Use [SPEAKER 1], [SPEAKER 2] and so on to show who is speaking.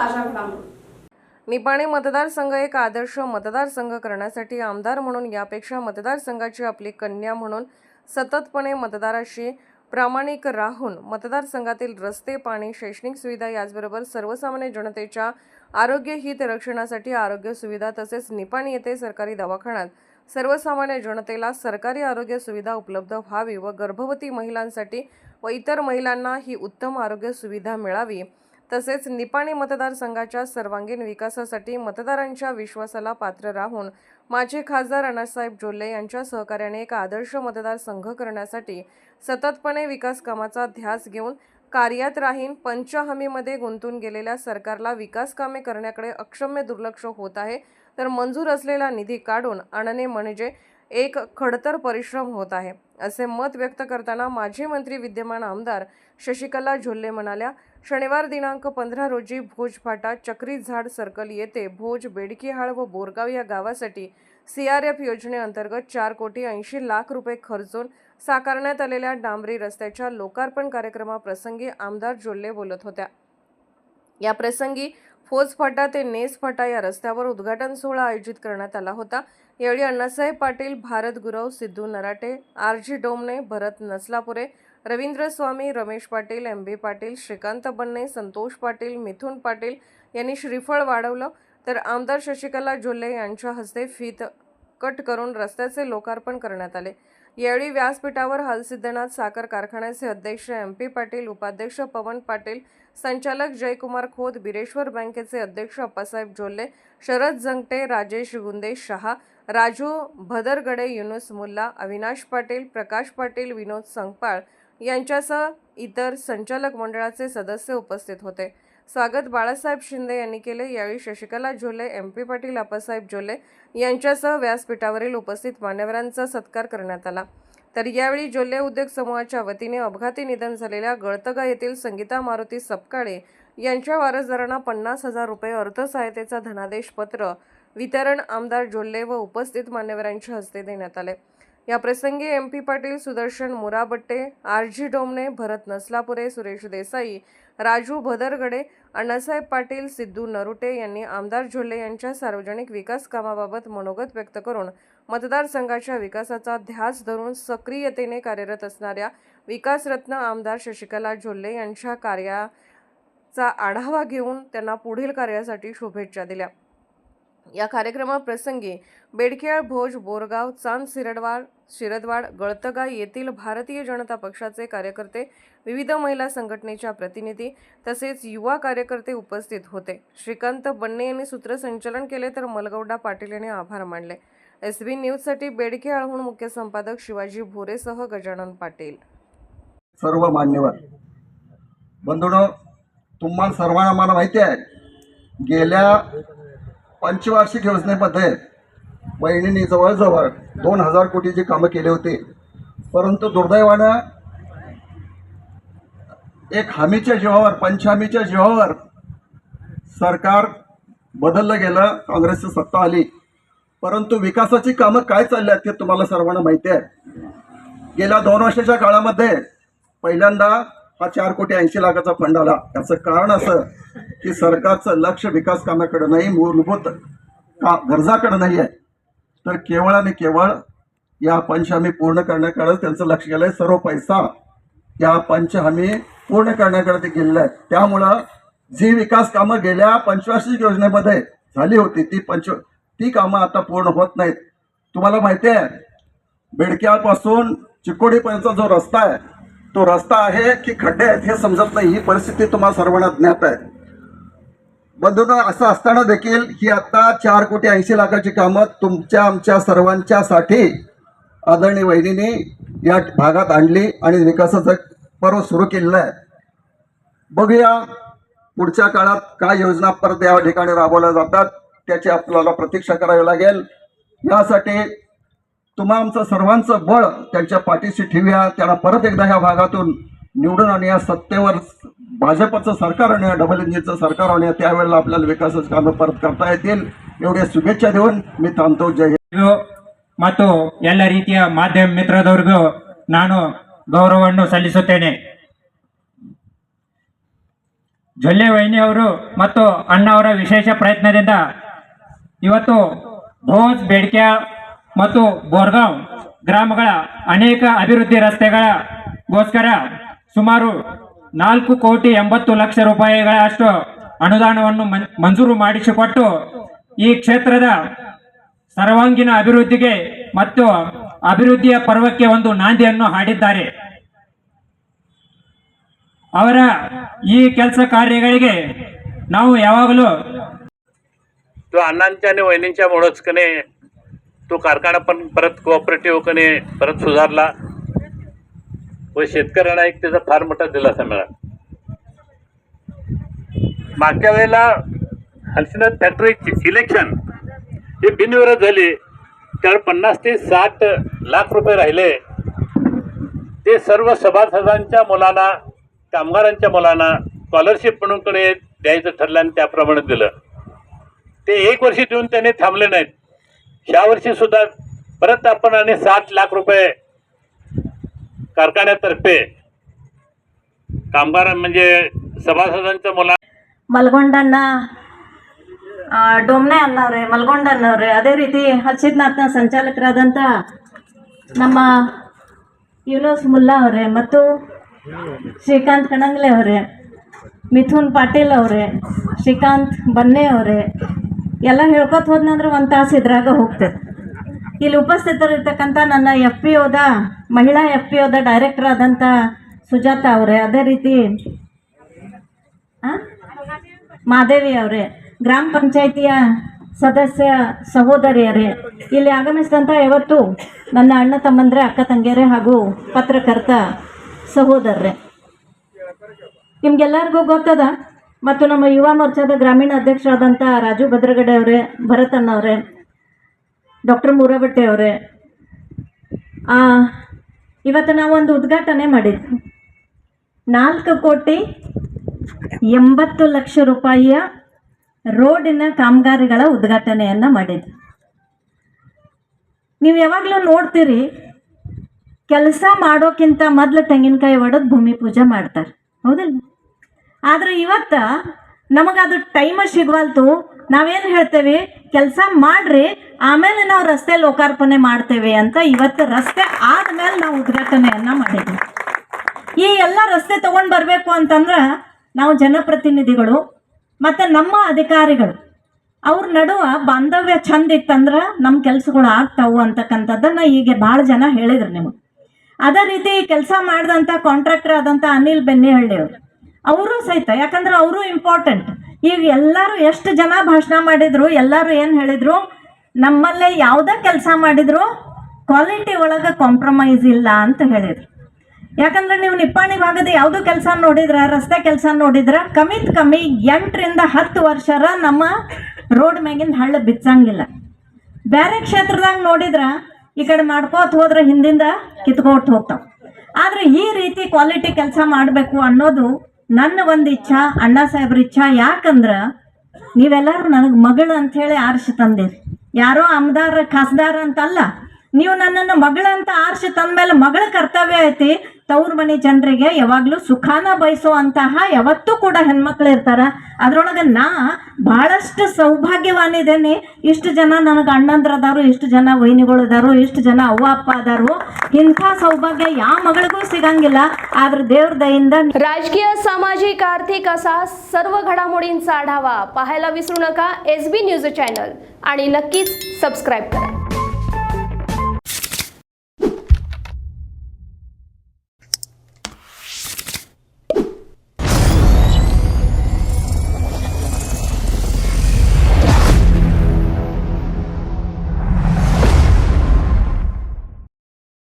[SPEAKER 1] ताज्या घडामोडी.
[SPEAKER 2] निपाणी मतदारसंघ एक आदर्श मतदारसंघ करण्यासाठी आमदार म्हणून यापेक्षा मतदारसंघाची आपली कन्या म्हणून सततपणे मतदाराशी प्रामाणिक राहून मतदारसंघातील रस्ते पाणी शैक्षणिक सुविधा याचबरोबर सर्वसामान्य जनतेच्या आरोग्य हित रक्षणासाठी आरोग्य सुविधा तसेच निपाणी येथे सरकारी दवाखान्यात सर्वसामान्य जनतेला सरकारी आरोग्य सुविधा उपलब्ध व्हावी व गर्भवती महिलांसाठी व इतर महिलांना ही उत्तम आरोग्य सुविधा मिळावी. तसेच निपाणी मतदारसंघाच्या सर्वांगीण विकासासाठी मतदारांच्या विश्वासाला पात्र राहून माजी खासदार अण्णासाहेब जोल्ले यांच्या सहकार्याने एक आदर्श मतदारसंघ करण्यासाठी सततपणे विकास कामाचा ध्यास घेऊन कार्यात राहीन. पंचहमीमध्ये गुंतून गेलेल्या सरकारला विकास कामे करण्याकडे अक्षम्य दुर्लक्ष होत आहे. तर मंजूर असलेला निधी काढून आणणे म्हणजे एक खडतर परिश्रम होत आहे. असे मत व्यक्त करताना माजी मंत्री विद्यमान आमदार शशिकला झोल्ले म्हणाल्या शनिवार दिनांक पंधरा रोजी भोज फाटा चक्री झाड सर्कल येथे भोज बेडकीहाळ व बोरगाव या गावासाठी सी आर एफ योजनेअंतर्गत चार कोटी ऐंशी लाख रुपये खर्चून साकारण्यात आलेल्या डांबरी रस्त्याच्या लोकार्पण कार्यक्रमाप्रसंगी आमदार जोल्ले बोलत होत्या. या प्रसंगी फोज फाटा ते नेस फाटा या रस्त्यावर उद्घाटन सोहळा आयोजित करण्यात आला होता. यावेळी Annasaheb Patil Bharat Gurav Siddhu Narate R G Domne Bharat Nasalapure Ravindra Swami Ramesh Patil M B Patil Shrikant Banne Santosh Patil मिथुन पाटील यांनी श्रीफळ वाढवलं. तर आमदार शशिकला जोल्ले यांच्या हस्ते फीत कट करून रस्त्याचे लोकार्पण करण्यात आले. यावेळी व्यासपीठावर हलसिद्धनाथ साखर कारखान्याचे अध्यक्ष एम पी पाटील उपाध्यक्ष पवन पाटील संचालक जयकुमार खोत बिरेश्वर बँकेचे अध्यक्ष अप्पासाहेब जोल्ले शरद जंगटे राजेश गुंदे शहा राजू भदरगडे युनुस मुल्ला अविनाश पाटील प्रकाश पाटील विनोद संगपाळ यांच्यासह इतर संचालक मंडळाचे सदस्य उपस्थित होते. स्वागत बाळासाहेब शिंदे यांनी केले. यावेळी शशिकला झोले एम पी पाटील आप्पासाहेब झोले यांच्यासह व्यासपीठावरील उपस्थित मान्यवरांचा सत्कार करण्यात आला. तर यावेळी जोल्ले उद्योग समूहाच्या वतीने अपघाती निधन झालेल्या गळतगा येथील संगीता मारुती सपकाळे यांच्या वारसदारांना पन्नास हजार रुपये अर्थसहायतेचा धनादेश पत्र वितरण आमदार जोल्ले व उपस्थित मान्यवरांच्या हस्ते देण्यात आले. या प्रसंगी M P Patil Sudarshan Murabatte R G Domne Bharat Nasalapure Suresh Desai Raju Bhadargade Annasaheb Patil Siddhu Narute यांनी आमदार झोल्ले यांच्या सार्वजनिक विकास कामाबाबत मनोगत व्यक्त करून मतदारसंघाच्या विकासाचा ध्यास धरून सक्रियतेने कार्यरत असणाऱ्या विकासरत्न आमदार शशिकला झोल्ले यांच्या कार्याचा आढावा घेऊन त्यांना पुढील कार्यासाठी शुभेच्छा दिल्या. या कार्यक्रमाप्रसंगी बेडखेळ भोज बोरगाव चांद सिरडवार शिरदवाड गळतगा येथील भारतीय जनता पक्षाचे कार्यकर्ते विविध महिला संघटनेच्या प्रतिनिधी तसेच युवा कार्यकर्ते उपस्थित होते. श्रीकांत बन्ने यांनी सूत्रसंचलन केले तर मलगौडा पाटील यांनी आभार मानले. एस बी न्यूजसाठी बेडकेळहून मुख्य संपादक शिवाजी भोरेसह गजानन पाटील.
[SPEAKER 3] सर्व मान्यवर बंधुण तुम्हाला सर्वांना मला माहिती आहे गेल्या पंचवार्षिक योजनेमध्ये बहिणींनी जवळजवळ दोन हजार कोटीची कामं केले होते. परंतु दुर्दैवानं एक हमीच्या जीवावर पंचहमीच्या जीवावर सरकार बदललं गेलं काँग्रेसची सत्ता आली. परंतु विकासाची कामं काय चालली आहेत ते तुम्हाला सर्वांना माहिती आहे. गेल्या दोन वर्षाच्या काळामध्ये पहिल्यांदा हा चार कोटी ऐंशी लाखाचा फंड आला. याचं कारण असं की सरकारचं लक्ष विकास कामाकडे नाही मूलभूत का गरजाकडे नाही आहे. तर केवळ आणि केवळ या पंचहमी पूर्ण करण्याकडे त्यांचं लक्ष गेलं आहे सर्व पैसा या पंचहमी पूर्ण करण्याकडे ते गेलेलं आहे त्यामुळं जी विकास कामं गेल्या पंचवार्षिक योजनेमध्ये झाली होती ती पंच ती कामं आता पूर्ण होत नाहीत. तुम्हाला माहिती आहे बेडक्यापासून चिकोडीपर्यंतचा जो रस्ता आहे तो रस्ता आहे की खड्डे आहेत हे समजत नाही. ही परिस्थिती तुम्हाला सर्वांना ज्ञात आहे. बंधून असं असताना देखील ही आता चार कोटी ऐंशी लाखाची कामं तुमच्या आमच्या सर्वांच्यासाठी आदरणीय वहिनीने या भागात आणली आणि विकासाचं पर्व सुरू केलेलं आहे. बघूया पुढच्या काळात काय योजना परत या ठिकाणी राबवल्या जातात त्याची आपल्याला प्रतीक्षा करावी लागेल. यासाठी तुम्हा आमचं सर्वांचं बळ त्यांच्या पाठीशी ठेवूया. त्यांना परत एकदा ह्या भागातून निवडून आणूया. सत्तेवर भाजपचं सरकार आणूया डबल इंजिनचं सरकार आणूया त्यावेळेला आपल्याला विकासाची कामं परत करता येतील एवढ्या शुभेच्छा देऊन मी थांबतो जय हिंद.
[SPEAKER 4] ಇದು ಮತ್ತು ಎಲ್ಲ ರೀತಿಯ ಮಾಧ್ಯಮ ಮಿತ್ರದವ್ರಿಗೂ ನಾನು ಗೌರವವನ್ನು ಸಲ್ಲಿಸುತ್ತೇನೆ ಜೊಲ್ಲೆ ವೈನಿಯವರು ಮತ್ತು ಅಣ್ಣ ಅವರ ವಿಶೇಷ ಪ್ರಯತ್ನದಿಂದ ಇವತ್ತು ಭೋಜ್ ಬೇಡ್ಕ್ಯಾ ಮತ್ತು ಬೋರ್ಗಾಂವ್ ಗ್ರಾಮಗಳ ಅನೇಕ ಅಭಿವೃದ್ಧಿ ರಸ್ತೆಗಳಗೋಸ್ಕರ ಸುಮಾರು ನಾಲ್ಕು ಕೋಟಿ ಎಂಬತ್ತು ಲಕ್ಷ ರೂಪಾಯಿಗಳಷ್ಟು ಅನುದಾನವನ್ನು ಮನ್- ಮಂಜೂರು ಮಾಡಿಸಿಕೊಟ್ಟು ಈ ಕ್ಷೇತ್ರದ ಸರ್ವಾಂಗೀಣ ಅಭಿವೃದ್ಧಿಗೆ ಮತ್ತು ಅಭಿವೃದ್ಧಿಯ ಪರ್ವಕ್ಕೆ ಒಂದು ನಾಂದಿಯನ್ನು ಹಾಡಿದ್ದಾರೆ ಅವರ ಈ ಕೆಲಸ ಕಾರ್ಯಗಳಿಗೆ ನಾವು ಯಾವಾಗಲೂ
[SPEAKER 5] तो अण्णांच्या आणि वहिनींच्यामुळंच कने तो कारखाना पण परत कोऑपरेटिव्ह कने परत सुधारला व शेतकऱ्यांना एक त्याचा फार मोठा दिलासा मिळाला. मागच्या वेळेला हलसिनाथ फॅक्टरी इलेक्शन हे बिनविरोध झाली. त्यावेळी पन्नास ते साठ लाख रुपये राहिले. ते सर्व सभासदांच्या मुलांना कामगारांच्या मुलांना स्कॉलरशिप म्हणूनकडे द्यायचं ठरलं आणि त्याप्रमाणे दिलं. ते एक वर्षी देऊन त्याने थांबले नाहीत. ह्या वर्षी सुद्धा परत आपण आणि सात लाख रुपये कारखान्यातर्फे कामगार म्हणजे सभासदांच्या मुला
[SPEAKER 6] ಮಲ್ಗೊಂಡಣ್ಣ ಆ, ಡೊಮ್ನೆ ಅನ್ನವ್ರೆ ಮಲ್ಗೊಂಡಣ್ಣವ್ರೆ ಅದೇ ರೀತಿ ಹರ್ಷಿದ್ನಾಥ್ನ ಸಂಚಾಲಕರಾದಂಥ ನಮ್ಮ ಯುನೂಸ್ ಮುಲ್ಲಾ ಅವರೇ ಮತ್ತು ಶ್ರೀಕಾಂತ್ ಕಣಂಗ್ಲೆ ಅವರೇ ಮಿಥುನ್ ಪಾಟೀಲ್ ಅವರೇ ಶ್ರೀಕಾಂತ್ ಬನ್ನೆ ಅವರೇ ಎಲ್ಲ ಹೇಳ್ಕೊತ ಹೋದ್ನಂದ್ರೆ ಒಂದು ತಾಸು ಇದ್ರಾಗ ಹೋಗ್ತದೆ ಇಲ್ಲಿ ಉಪಸ್ಥಿತರಿರ್ತಕ್ಕಂಥ ನನ್ನ ಎಫ್ ಪಿ ಒದ ಮಹಿಳಾ ಎಫ್ ಪಿ ಒದ ಡೈರೆಕ್ಟರ್ ಆದಂಥ ಸುಜಾತ ಅವರೇ. ಅದೇ ರೀತಿ? ಮಾದೇವಿ ಅವರೇ. ಗ್ರಾಮ ಪಂಚಾಯಿತಿಯ ಸದಸ್ಯ ಸಹೋದರಿಯರೇ. ಇಲ್ಲಿ ಆಗಮಿಸಿದಂಥ ಯಾವತ್ತು ನನ್ನ ಅಣ್ಣ ತಮ್ಮಂದರೆ, ಅಕ್ಕ ತಂಗಿಯರೇ ಹಾಗೂ ಪತ್ರಕರ್ತ ಸಹೋದರರೇ. ನಿಮ್ಗೆಲ್ಲರಿಗೂ ಗೊತ್ತದ? ಮತ್ತು ನಮ್ಮ ಯುವ ಮೋರ್ಚಾದ ಗ್ರಾಮೀಣ ಅಧ್ಯಕ್ಷರಾದಂಥ ರಾಜು ಭದ್ರಗಡೆ ಅವರೇ, ಭರತಣ್ಣವರೇ. ಡಾಕ್ಟರ್ ಮೂರಬಟ್ಟೆ ಅವರೇ. ಇವತ್ತು ನಾವೊಂದು ಉದ್ಘಾಟನೆ ಮಾಡಿದ್ವಿ. ನಾಲ್ಕು ಕೋಟಿ ಎಂಬತ್ತು ಲಕ್ಷ ರೂಪಾಯಿಯ ರೋಡಿನ ಕಾಮಗಾರಿಗಳ ಉದ್ಘಾಟನೆಯನ್ನು ಮಾಡಿದ್ವಿ. ನೀವು ಯಾವಾಗಲೂ ನೋಡ್ತೀರಿ, ಕೆಲಸ ಮಾಡೋಕ್ಕಿಂತ ಮೊದಲು ತೆಂಗಿನಕಾಯಿ ಒಡೆದು ಭೂಮಿ ಪೂಜೆ ಮಾಡ್ತಾರೆ. ಹೌದಿಲ್ಲ ಆದರೆ ಇವತ್ತು ನಮಗದು ಟೈಮ ಸಿಗವಲ್ತು ನಾವೇನು ಹೇಳ್ತೇವೆ? ಕೆಲಸ ಮಾಡ್ರಿ, ಆಮೇಲೆ ನಾವು ರಸ್ತೆ ಲೋಕಾರ್ಪಣೆ ಮಾಡ್ತೇವೆ ಅಂತ ಇವತ್ತು ರಸ್ತೆ ಆದ್ಮೇಲೆ ನಾವು ಉದ್ಘಾಟನೆಯನ್ನು ಮಾಡಿದ್ವಿ. ಈ ಎಲ್ಲ ರಸ್ತೆ ತಗೊಂಡು ಬರಬೇಕು ಅಂತಂದ್ರೆ ನಾವು ಜನಪ್ರತಿನಿಧಿಗಳು ಮತ್ತು ನಮ್ಮ ಅಧಿಕಾರಿಗಳು. ಅವ್ರ ನಡುವ ಬಾಂಧವ್ಯ ಚಂದ ಇತ್ತಂದ್ರೆ ನಮ್ಮ ಕೆಲಸಗಳು ಆಗ್ತಾವು ಅಂತಕ್ಕಂಥದ್ದನ್ನು ಈಗ ಭಾಳ ಜನ ಹೇಳಿದ್ರು ನಿಮಗೆ. ಅದೇ ರೀತಿ ಕೆಲಸ ಮಾಡಿದಂಥ ಕಾಂಟ್ರಾಕ್ಟರ್ ಆದಂಥ ಅನಿಲ್ ಬೆನ್ನಿಹಳ್ಳಿ ಅವರು. ಅವರು ಸಹಿತ, ಯಾಕಂದ್ರೆ ಅವರು ಇಂಪಾರ್ಟೆಂಟ್ ಈಗ ಎಲ್ಲರೂ ಎಷ್ಟು ಜನ ಭಾಷಣ ಮಾಡಿದ್ರು, ಎಲ್ಲರೂ ಏನು ಹೇಳಿದರು? ನಮ್ಮಲ್ಲೇ ಯಾವುದೇ ಕೆಲಸ ಮಾಡಿದ್ರು ಕ್ವಾಲಿಟಿ ಒಳಗೆ ಕಾಂಪ್ರಮೈಸ್ ಇಲ್ಲ ಅಂತ ಹೇಳಿದ್ರು. ಯಾಕಂದ್ರೆ ನೀವು ನಿಪ್ಪಾಣಿ ಭಾಗದ ಯಾವುದು ಕೆಲಸ ನೋಡಿದ್ರ, ರಸ್ತೆ ಕೆಲಸ ನೋಡಿದ್ರ ಕಮ್ಮಿತ್ ಕಮ್ಮಿ ಎಂಟರಿಂದ ಹತ್ತು ವರ್ಷರ ನಮ್ಮ ರೋಡ್ ಮ್ಯಾಗಿಂದ ಹಳ್ಳ ಬಿಚ್ಚಂಗಿಲ್ಲ. ಬೇರೆ ಕ್ಷೇತ್ರದಾಗ ನೋಡಿದ್ರ, ಈ ಕಡೆ ಮಾಡ್ಕೋತ ಹೋದ್ರೆ ಹಿಂದಿಂದ ಕಿತ್ಕೋಟ್ ಹೋಗ್ತಾವೆ. ಆದ್ರೆ ಈ ರೀತಿ ಕ್ವಾಲಿಟಿ ಕೆಲಸ ಮಾಡಬೇಕು ಅನ್ನೋದು ನನ್ನ ಒಂದು ಇಚ್ಛಾ, ಅಣ್ಣ ಸಾಹೇಬ್ರ ಇಚ್ಛಾ ಯಾಕಂದ್ರ ನೀವೆಲ್ಲರೂ ನನಗೆ ಮಗಳು ಅಂಥೇಳಿ ಆರಿಸಿ ತಂದಿರಿ. ಯಾರೋ ಅಮ್ದಾರ ಖಾಸ್ದಾರ ಅಂತಲ್ಲ, ನೀವು ನನ್ನನ್ನು ಮಗಳು ಅಂತ ತಂದ ತಂದ್ಮೇಲೆ ಮಗಳ ಕರ್ತವ್ಯ ಐತಿ. ತವ್ರ ಮನೆ ಜನರಿಗೆ ಯಾವಾಗಲೂ ಸುಖಾನ ಬಯಸೋ ಅಂತಹ ಯಾವತ್ತೂ ಕೂಡ ಹೆಣ್ಮಕ್ಳು ಇರ್ತಾರ. ಅದ್ರೊಳಗ ನಾ ಭಾಳಷ್ಟು ಸೌಭಾಗ್ಯವಾನಿದ್ದೇನೆ. ಇಷ್ಟು ಜನ ನನಗೆ ಅಣ್ಣಂದ್ರದಾರು ಇಷ್ಟು ಜನ ವೈನಿಗಳು ಅದಾರು, ಇಷ್ಟು ಜನ ಅವ್ವ, ಅಪ್ಪ ಅದಾರು. ಇಂಥ ಸೌಭಾಗ್ಯ ಯಾವ ಮಗಳಿಗೂ ಸಿಗಂಗಿಲ್ಲ. ಆದ್ರೆ ದೇವ್ರ ದಯಿಂದ
[SPEAKER 1] ರಾಜಕೀಯ, ಸಾಮಾಜಿಕ, ಆರ್ಥಿಕ ಸಹ ಸರ್ವ घडामोडींचा आढावा पाहायला विसरू नका ಎಸ್ ಬಿ ನ್ಯೂಸ್ चॅनल आणि नक्कीच ಸಬ್ಸ್ಕ್ರೈಬ್ करा